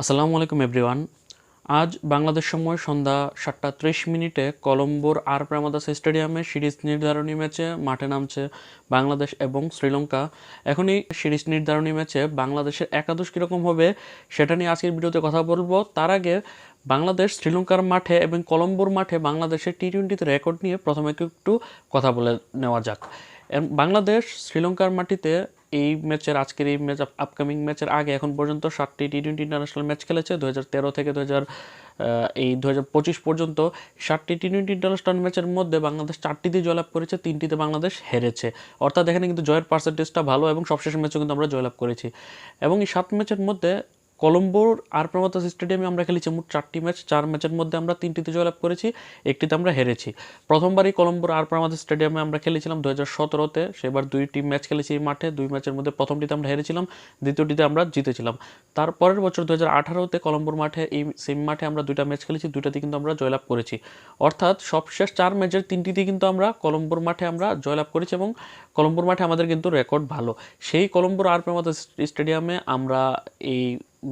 আসসালামু আলাইকুম এভরিওয়ান আজ বাংলাদেশ সময় সন্ধ্যা সাতটা ত্রিশ মিনিটে কলম্বোর আর প্রেমাদাস স্টেডিয়ামে সিরিজ নির্ধারণী ম্যাচে মাঠে নামছে বাংলাদেশ এবং শ্রীলঙ্কা। এখনই সিরিজ নির্ধারণী ম্যাচে বাংলাদেশের একাদশ কীরকম হবে সেটা নিয়ে আজকের ভিডিওতে কথা বলব। তার আগে বাংলাদেশ শ্রীলঙ্কার মাঠে এবং কলম্বোর মাঠে বাংলাদেশের টি টোয়েন্টিতে রেকর্ড নিয়ে প্রথমে একটু কথা বলে নেওয়া যাক। বাংলাদেশ শ্রীলঙ্কার মাটিতে এই ম্যাচের, আজকের এই ম্যাচ আপকামিং ম্যাচের আগে এখন পর্যন্ত সাতটি টি টোয়েন্টি ইন্টারন্যাশনাল ম্যাচ খেলেছে। দু হাজার তেরো থেকে দু হাজার এই দু পঁচিশ পর্যন্ত সাতটি টি টোয়েন্টি ইন্টারন্যাশনাল ম্যাচের মধ্যে বাংলাদেশ চারটিতে জয়লাভ করেছে, তিনটিতে বাংলাদেশ হেরেছে। অর্থাৎ এখানে কিন্তু জয়ের পার্সেন্টেজটা ভালো এবং সবশেষ ম্যাচে কিন্তু আমরা জয়লাভ করেছি। এবং এই সাত ম্যাচের মধ্যে কলম্বোর আর প্রমতাস স্টেডিয়ামে আমরা খেলেছি মোট চারটি ম্যাচ। চার ম্যাচের মধ্যে আমরা তিনটিতে জয়লাভ করেছি, একটিতে আমরা হেরেছি। প্রথমবারই কলম্বোর আর প্রমতাস স্টেডিয়ামে আমরা খেলেছিলাম দু হাজার সতেরোতে। সেবার দুইটি ম্যাচ খেলেছি এই মাঠে। দুই ম্যাচের মধ্যে প্রথমটিতে আমরা হেরেছিলাম, দ্বিতীয়টিতে আমরা জিতেছিলাম। তারপরের বছর দু হাজার আঠারোতে কলম্বোর মাঠে এই সেম মাঠে আমরা দুইটা ম্যাচ খেলেছি, দুইটাতে কিন্তু আমরা জয়লাভ করেছি। অর্থাৎ সবশেষ চার ম্যাচের তিনটিতে কিন্তু আমরা কলম্বোর মাঠে আমরা জয়লাভ করেছি এবং কলম্বোর মাঠে আমাদের কিন্তু রেকর্ড ভালো। সেই কলম্বোর আর প্রেমাদাস স্টেডিয়ামে আমরা এই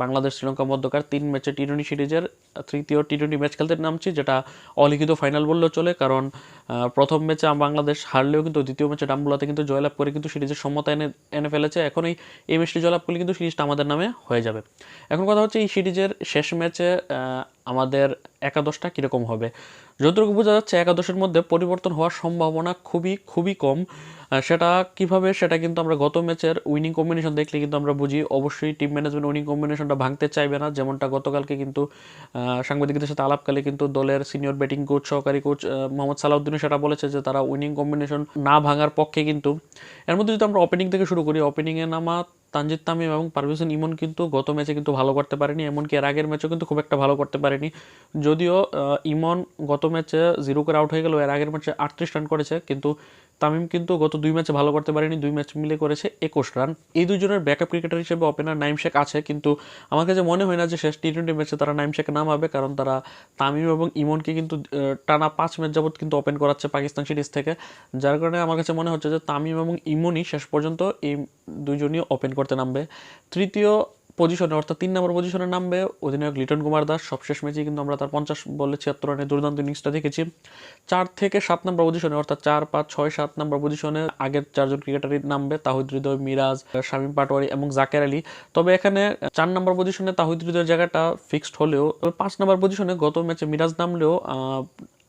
বাংলাদেশ, শ্রীলঙ্কা মধ্যকার তিন ম্যাচের টি টোয়েন্টি সিরিজের তৃতীয় টি টোয়েন্টি ম্যাচ খেলতে নামছি, যেটা অলিখিত ফাইনাল বললেও চলে, কারণ প্রথম ম্যাচে বাংলাদেশ হারলেও কিন্তু দ্বিতীয় ম্যাচে ডাম্বুলাতে কিন্তু জয়লাভ করে কিন্তু সিরিজের সমতা এনে এনে ফেলেছে। এখন এই এই ম্যাচটি জয়লাভ করলে কিন্তু সিরিজটা আমাদের নামে হয়ে যাবে। এখন কথা হচ্ছে এই সিরিজের শেষ ম্যাচে আমাদের একাদশটা কীরকম হবে? যতটুকু বোঝা যাচ্ছে, একাদশের মধ্যে পরিবর্তন হওয়ার সম্ভাবনা খুবই খুবই কম। সেটা কীভাবে, সেটা কিন্তু আমরা গত ম্যাচের উইনিং কম্বিনেশন দেখলে কিন্তু আমরা বুঝি। অবশ্যই টিম ম্যানেজমেন্ট উইনিং কম্বিনেশনটা ভাঙতে চাইবে না, যেমনটা গতকালকে কিন্তু সাংবাদিকদের সাথে আলাপকালে কিন্তু দলের সিনিয়র ব্যাটিং কোচ সহকারী কোচ মোহাম্মদ সালাউদ্দিনও সেটা বলেছে যে তারা উইনিং কম্বিনেশন না ভাঙার পক্ষে কিন্তু। এর মধ্যে যদি আমরা ওপেনিং থেকে শুরু করি ওপেনিংয়ে নামা তানজিদ তামিম এবং পারভেসন ইমন কিন্তু গত ম্যাচে কিন্তু ভালো করতে পারেনি, এমনকি এর আগের ম্যাচেও কিন্তু খুব একটা ভালো করতে পারেনি। যদিও ইমন গত ম্যাচে জিরো করে আউট হয়ে গেল এর আগের ম্যাচে আটত্রিশ রান করেছে, কিন্তু তামিম কিন্তু গত দুই ম্যাচে ভালো করতে পারেনি, দুই ম্যাচ মিলে করেছে একুশ রান। এই দুজনের ব্যাকআপ ক্রিকেটার হিসেবে ওপেনার নাইম শেখ আছে, কিন্তু আমার কাছে মনে হয় না যে শেষ টি টোয়েন্টি ম্যাচে তারা নাইম শেখ নামাবে, কারণ তারা তামিম এবং ইমনকে কিন্তু টানা পাঁচ ম্যাচ যাবত কিন্তু ওপেন করাচ্ছে পাকিস্তান সিরিজ থেকে। যার কারণে আমার কাছে মনে হচ্ছে যে তামিম এবং ইমনই শেষ পর্যন্ত এই দুজনই ওপেন করতে নামবে। তৃতীয় পজিশনে অর্থাৎ তিন নম্বর পজিশনে নামবে অধিনায়ক লিটন কুমার দাস। সবশেষ ম্যাচে কিন্তু আমরা তার পঞ্চাশ বলে ছিয়াত্তর রানের দুর্দান্ত ইনিংসটা দেখেছি। চার থেকে সাত নম্বর পজিশনে অর্থাৎ চার, পাঁচ, ছয়, সাত নম্বর পজিশনে আগের চারজন ক্রিকেটারই নামবে, তাহিদ হৃদয়, মিরাজ, শামীম পাটোয়ারি এবং জাকের আলী। তবে এখানে চার নম্বর পজিশনে তাহিদ হৃদয়ের জায়গাটা ফিক্সড হলেও, পাঁচ নম্বর পজিশনে গত ম্যাচে মিরাজ নামলেও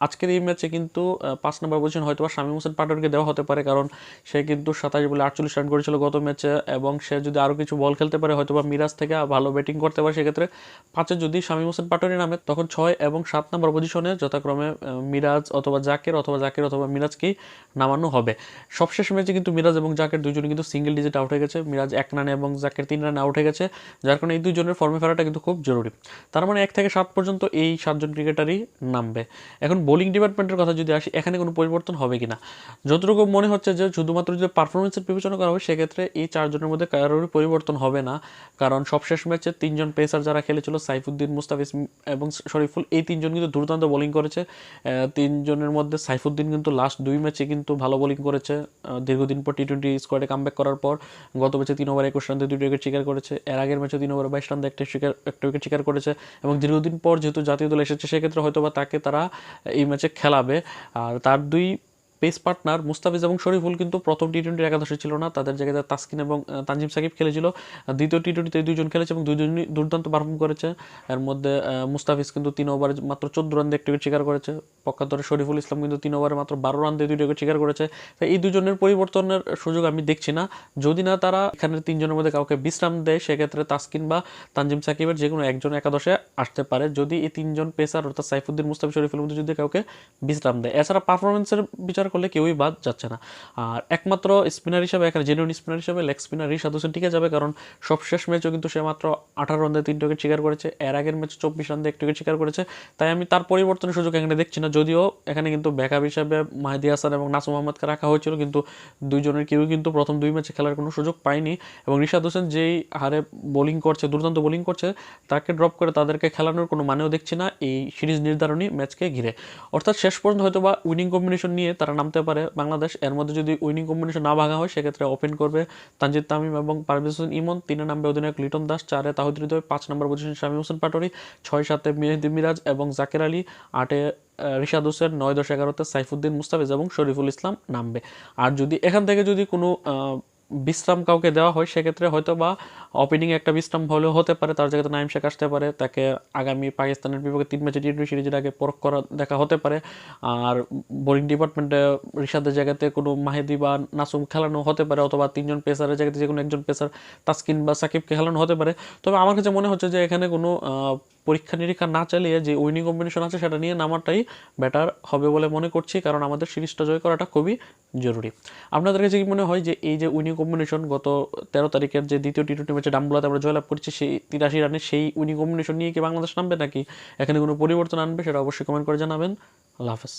আজকের এই ম্যাচে কিন্তু পাঁচ নম্বর পজিশন হয়তো বা শামীম হোসেন পাটোয়ারিকে দেওয়া হতে পারে, কারণ সে কিন্তু সাতাশ বলে আটচল্লিশ রান করেছিল গত ম্যাচে, এবং সে যদি আরও কিছু বল খেলতে পারে হয়তো বা মিরাজ থেকে ভালো ব্যাটিং করতে পারে। সেক্ষেত্রে পাঁচে যদি শামীম হোসেন পাটোয়ারি নামে, তখন ছয় এবং সাত নম্বর পজিশনে যথাক্রমে মিরাজ অথবা জাকের অথবা জাকের অথবা মিরাজকেই নামানো হবে। সবশেষ ম্যাচে কিন্তু মিরাজ এবং জাকের দুজনে কিন্তু সিঙ্গেল ডিজিট আউট হয়ে গেছে। মিরাজ এক রানে এবং জাকের তিন রানে আউট হয়ে গেছে, যার কারণে এই দুজনের ফর্মে ফেরাটা কিন্তু খুব জরুরি। তার মানে এক থেকে সাত পর্যন্ত এই সাতজন ক্রিকেটারই নামবে। এখন বোলিং ডিপার্টমেন্টের কথা যদি আসি, এখানে কোনো পরিবর্তন হবে কি না যতটুকু মনে হচ্ছে যে, শুধুমাত্র যদি পারফরমেন্সের বিবেচনা করা হবে, সেক্ষেত্রে এই চারজনের মধ্যে কারোর পরিবর্তন হবে না। কারণ সবশেষ ম্যাচে তিনজন পেসার যারা খেলেছিল, সাইফুদ্দিন, মুস্তাফিজ এবং শরীফুল, এই তিনজন কিন্তু দুর্দান্ত বোলিং করেছে। তিনজনের মধ্যে সাইফুদ্দিন কিন্তু লাস্ট দুই ম্যাচে কিন্তু ভালো বোলিং করেছে। দীর্ঘদিন পর টি টোয়েন্টি স্কোয়াডে কামব্যাক করার পর, গত ম্যাচে তিন ওভার একুশ রান দিয়ে দুটো উইকেট শিকার করেছে। এর আগের ম্যাচে তিন ওভার বাইশ রান দিয়ে একটা শিকার, একটা উইকেট শিকার করেছে। এবং দীর্ঘদিন পর যেহেতু জাতীয় দল এসেছে, সেক্ষেত্রে হয়তো বা তাকে তারা এই ম্যাচে খেলাবে। আর তার দুই পেস পার্টনার মুস্তাফিজ এবং শরীফুল কিন্তু প্রথম টি টোয়েন্টির একাদশে ছিল না। তাদের জায়গায় তাসকিন এবং তানজিম সাকিব খেলেছিল। দ্বিতীয় টি টোয়েন্টিতে দুইজন খেলেছে এবং দুজনই দুর্দান্ত পারফর্ম করেছে। এর মধ্যে মুস্তাফিজ কিন্তু তিন ওভারে মাত্র চোদ্দ রান দিয়ে একটি উইকেট শিকার করেছে। পক্ষান্তরে শরীফুল ইসলাম কিন্তু তিন ওভারে মাত্র বারো রান দিয়ে দুইটি উইকেট শিকার করেছে। তাই এই দুজনের পরিবর্তনের সুযোগ আমি দেখছি না। যদি না তারা এখানে তিনজনের মধ্যে কাউকে বিশ্রাম দেয়, সেক্ষেত্রে তাসকিন বা তানজিম সাকিবের যে কোনো একজন একাদশে আসতে পারে। যদি এই তিনজন পেসার অর্থাৎ সাইফুদ্দিন, মুস্তাফিজ শরীফুলের মধ্যে যদি কাউকে বিশ্রাম দেয়। এছাড়া পারফরমেন্সের বিচার করলে কেউই বাদ যাচ্ছে না। আর একমাত্র স্পিনার হিসাবে, এখানে জেনুইন স্পিনার হিসাবে লেগ স্পিনার রিশাদ হোসেন টিকে যাবে, কারণ সবশেষ ম্যাচও কিন্তু সে মাত্র আঠারো রান তিনটে উইকেট শিকার করেছে। এর আগের ম্যাচে চব্বিশ রান একটি উইকেট শিকার করেছে। তাই আমি তার পরিবর্তনের সুযোগ এখানে দেখছি না। যদিও এখানে কিন্তু ব্যাকআপ হিসাবে মাহিদি হাসান এবং নাসুম আহমদকে রাখা হয়েছিল, কিন্তু দুইজনের কেউই কিন্তু প্রথম দুই ম্যাচে খেলার কোনো সুযোগ পায়নি। এবং রিশাদ হোসেন যেই হারে বোলিং করছে, দুর্দান্ত বোলিং করছে, তাকে ড্রপ করে তাদেরকে খেলানোর কোনো মানেও দেখছি না। এই সিরিজ নির্ধারণী ম্যাচকে ঘিরে। অর্থাৎ শেষ পর্যন্ত হয়তো বা উইনিং কম্বিনেশন নিয়ে তারা নামতে পারে। বাংলাদেশ এর মধ্যে যদি উইনিং কম্বিনেশন না ভাঙা হয়, সেক্ষেত্রে ওপেন করবে তানজিদ তামিম এবং পারভেজ হোসেন ইমন। তিনে নামবে অধিনায়ক লিটন দাস, চারে তাহিদ হৃদয়, পাঁচ নম্বর পজিশন শামীম হোসেন পাটোরি ছয় সাতে মেহেদি মিরাজ এবং জাকের আলী, আটে রিশাদ হোসেন, নয় দশ এগারোতে সাইফুদ্দিন মুস্তাফিজ এবং শরীফুল ইসলাম নামবে। আর যদি এখান থেকে যদি কোনো বিশ্রাম কাউকে দেওয়া হয়, সেক্ষেত্রে হয়তো বা ওপেনিংয়ে একটা বিশ্রাম হলেও হতে পারে তার জায়গাতে নাইম শেখ আসতে পারে, তাকে আগামী পাকিস্তানের বিপক্ষে তিন ম্যাচে টি সিরিজের আগে পরখ করা দেখা হতে পারে। আর বোলিং ডিপার্টমেন্টে রিশাদের জায়গাতে কোনো মাহেদি বা নাসুম খেলানো হতে পারে, অথবা তিনজন পেসারের জায়গাতে যে কোনো একজন পেসার তাসকিন বা সাকিবকে খেলানো হতে পারে। তবে আমার কাছে মনে হচ্ছে যে এখানে কোনো পরীক্ষা নিরীক্ষা না চালিয়ে যে উইনিং কম্বিনেশন আছে সেটা নিয়ে নামাটাই বেটার হবে বলে মনে করছি, কারণ আমাদের সিরিজটা জয় করাটা খুবই জরুরি। আপনাদের কাছে কি মনে হয় যে এই যে উইনিং কম্বিনেশন গত তেরো তারিখের যে দ্বিতীয় টি টোয়েন্টি ম্যাচে ডাম্বুলাতে আমরা জয়লাভ করছি, সেই তিরাশি রানের সেই উইনিং কম্বিনেশন নিয়ে কি বাংলাদেশ নামবে নাকি? এখানে কোনো পরিবর্তন আনবে সেটা অবশ্যই কমেন্ট করে জানাবেন। আল্লাহ হাফেজ।